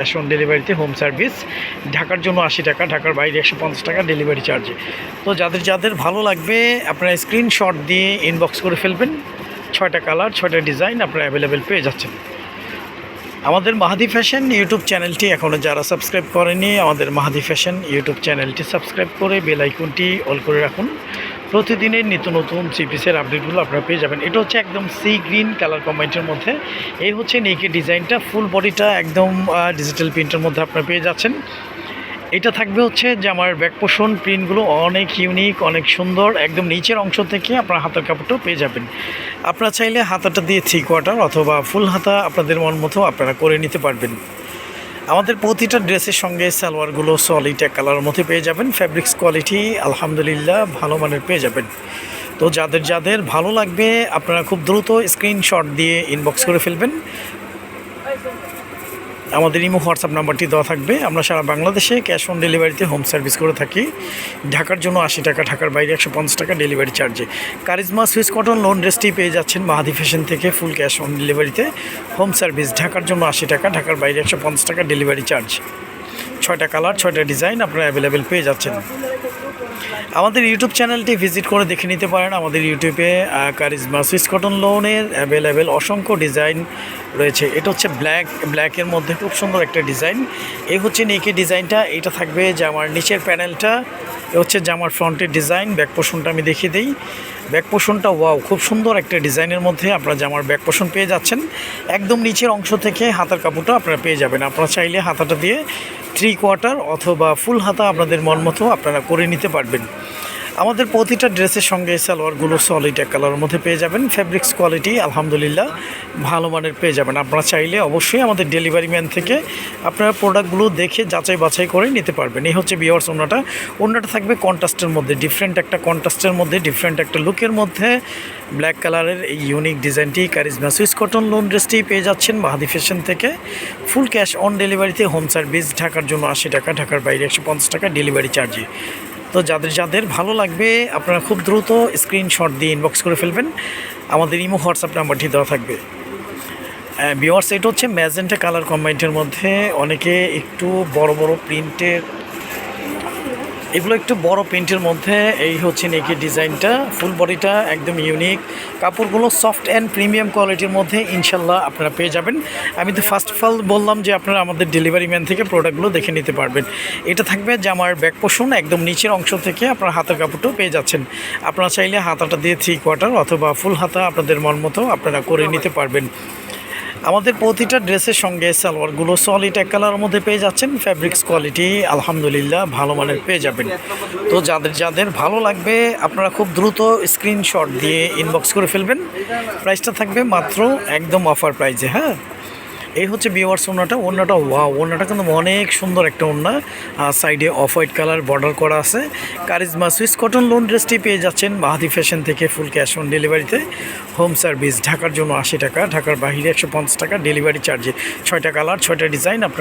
Cash on ডেলিভারিতে home service. ঢাকার জন্য আশি টাকা, ঢাকার বাইরে একশো পঞ্চাশ টাকা ডেলিভারি চার্জে। তো যাদের যাদের ভালো লাগবে, আপনারা স্ক্রিনশট দিয়ে ইনবক্স করে ফেলবেন। ছয়টা কালার ছয়টা ডিজাইন আপনারা অ্যাভেলেবেল পেয়ে যাচ্ছেন। আমাদের মাহাদি ফ্যাশন ইউটিউব চ্যানেলটি এখনও যারা সাবস্ক্রাইব করেনি, আমাদের মাহাদি ফ্যাশন ইউটিউব চ্যানেলটি সাবস্ক্রাইব করে বেল আইকনটি অল করে রাখুন। প্রতিদিনের নিত্য নতুন থ্রি পিসের আপডেটগুলো আপনারা পেয়ে যাবেন। এটা হচ্ছে একদম সি গ্রিন কালার কম্বাইন্টের মধ্যে। এই হচ্ছে নেকি ডিজাইনটা ফুল বডিটা একদম ডিজিটাল প্রিন্টের মধ্যে আপনারা পেয়ে যাচ্ছেন। এটা থাকবে হচ্ছে যে আমার ব্যাক পোষণ প্রিন্টগুলো অনেক ইউনিক অনেক সুন্দর, একদম নিচের অংশ থেকে আপনার হাতের কাপড়টাও পেয়ে যাবেন। আপনারা চাইলে হাতাটা দিয়ে থ্রি কোয়ার্টার অথবা ফুল হাতা আপনাদের মন মতো আপনারা করে নিতে পারবেন। আমাদের প্রতিটা ড্রেসের সঙ্গে সালোয়ারগুলো সলিড এক কালারের মধ্যে পেয়ে যাবেন। ফ্যাব্রিক্স কোয়ালিটি আলহামদুলিল্লাহ ভালো মানের পেয়ে যাবেন। তো যাদের যাদের ভালো লাগবে, আপনারা খুব দ্রুত স্ক্রিনশট দিয়ে ইনবক্স করে ফেলবেন। আমাদের ইমো হোয়াটসঅ্যাপ নাম্বারটি দেওয়া থাকবে। আমরা সারা বাংলাদেশে ক্যাশ অন ডেলিভারিতে হোম সার্ভিস করে থাকি। ঢাকার জন্য আশি টাকা, ঢাকার বাইরে একশো পঞ্চাশ টাকা ডেলিভারি চার্জে। কারিজমা সুইস কটন লোন ড্রেসটি পেয়ে যাচ্ছেন মাহাদি ফ্যাশন থেকে ফুল ক্যাশ অন ডেলিভারিতে। হোম সার্ভিস, ঢাকার জন্য আশি টাকা, ঢাকার বাইরে একশো পঞ্চাশ টাকা ডেলিভারি চার্জ। ছয়টা কালার, ছয়টা ডিজাইন আপনারা অ্যাভেলেবেল পেয়ে যাচ্ছেন। আমাদের ইউটিউব চ্যানেলটি ভিজিট করে দেখে নিতে পারেন। আমাদের ইউটিউবে কারিজমা সুইস কটন লোনের অ্যাভেলেবেল অসংখ্য ডিজাইন রয়েছে। এটা হচ্ছে ব্ল্যাক ব্ল্যাকের মধ্যে খুব সুন্দর একটা ডিজাইন এই হচ্ছে নেকি ডিজাইনটা এটা থাকবে জামার নিচের প্যানেলটা এ হচ্ছে জামার ফ্রন্টের ডিজাইন ব্যাক পোষণটা আমি দেখিয়ে দিই। ব্যাক পোষণটা ওয়াও, খুব সুন্দর একটা ডিজাইনের মধ্যে আপনারা জামার ব্যাক পোষণ পেয়ে যাচ্ছেন। একদম নিচের অংশ থেকে হাতার কাপড়টা আপনারা পেয়ে যাবেন। আপনারা চাইলে হাতাটা দিয়ে থ্রি কোয়ার্টার অথবা ফুল হাতা আপনাদের মন মতো আপনারা করে নিতে পারবেন। আমাদের প্রতিটা ড্রেসের সঙ্গে সালোয়ারগুলো সলিড এক কালারের মধ্যে পেয়ে যাবেন। ফ্যাব্রিক্স কোয়ালিটি আলহামদুলিল্লাহ, ভালো মানের পেয়ে যাবেন। আপনারা চাইলে অবশ্যই আমাদের ডেলিভারি ম্যান থেকে আপনারা প্রোডাক্টগুলো দেখে যাচাই বাছাই করে নিতে পারবেন। এই হচ্ছে বিয়ার্স ওনাটা। ওনাটা থাকবে কন্ট্রাস্টের মধ্যে ডিফারেন্ট একটা কন্ট্রাস্টের মধ্যে ডিফারেন্ট একটা লুকের মধ্যে। ব্ল্যাক কালারের এই ইউনিক ডিজাইনটি কারিজমা সুইস কটন লোন ড্রেসটি পেয়ে যাচ্ছেন মাহাদি ফ্যাশন থেকে। ফুল ক্যাশ অন ডেলিভারিতে হোম সার্ভিস ঢাকার জন্য আশি টাকা, ঢাকার বাইরে একশো পঞ্চাশ টাকা ডেলিভারি চার্জে তো যাদের যাদের ভালো লাগবে, আপনারা খুব দ্রুত স্ক্রিনশট দিয়ে ইনবক্স করে ফেলবেন। আমাদের ইমো, হোয়াটসঅ্যাপ নাম্বারটি দেওয়া থাকবে। বিওয়ার্স এটা হচ্ছে ম্যাজেন্টা কালার কম্বাইন্টের মধ্যে অনেকে একটু বড় বড় প্রিন্টের এগুলো একটু বড় প্রিন্টের মধ্যে, এই হচ্ছে নেকি ডিজাইনটা। ফুল বডিটা একদম ইউনিক কাপড়গুলো সফট অ্যান্ড প্রিমিয়াম কোয়ালিটির মধ্যে ইনশাল্লাহ আপনারা পেয়ে যাবেন। আমি তো ফার্স্ট অফ অল বললাম যে আপনারা আমাদের ডেলিভারি ম্যান থেকে প্রোডাক্টগুলো দেখে নিতে পারবেন। এটা থাকবে জামার ব্যাক পোষণ একদম নিচের অংশ থেকে আপনার হাতের কাপড়টাও পেয়ে যাচ্ছেন। আপনারা চাইলে হাতাটা দিয়ে থ্রি কোয়ার্টার অথবা ফুল হাতা আপনাদের মন মতো আপনারা করে নিতে পারবেন। আমাদের প্রতিটা ড্রেসের সঙ্গে সালোয়ারগুলো সলিড এক কালারের মধ্যে পেয়ে যাচ্ছেন। ফ্যাব্রিক্স কোয়ালিটি আলহামদুলিল্লাহ ভালো মানের পেয়ে যাবেন। তো যাদের যাদের ভালো লাগবে, আপনারা খুব দ্রুত স্ক্রিনশট দিয়ে ইনবক্স করে ফেলবেন। প্রাইসটা থাকবে মাত্র একদম অফার প্রাইজে হ্যাঁ? এই হচ্ছে বিওয়ার্স ওনাটা ওনাটা ওয়া ওনাটা কিন্তু অনেক সুন্দর একটা ওনা সাইডে অফ হোয়াইট কালার বর্ডার করা আছে। কারিজমা সুইস কটন লোন ড্রেসটি পেয়ে যাচ্ছেন মাহাদি ফ্যাশন থেকে ফুল ক্যাশ অন ডেলিভারিতে হোম সার্ভিস ঢাকার জন্য আশি টাকা, ঢাকার বাহিরে একশো পঞ্চাশ টাকা ডেলিভারি চার্জে ছয়টা কালার ছয়টা ডিজাইন আপনার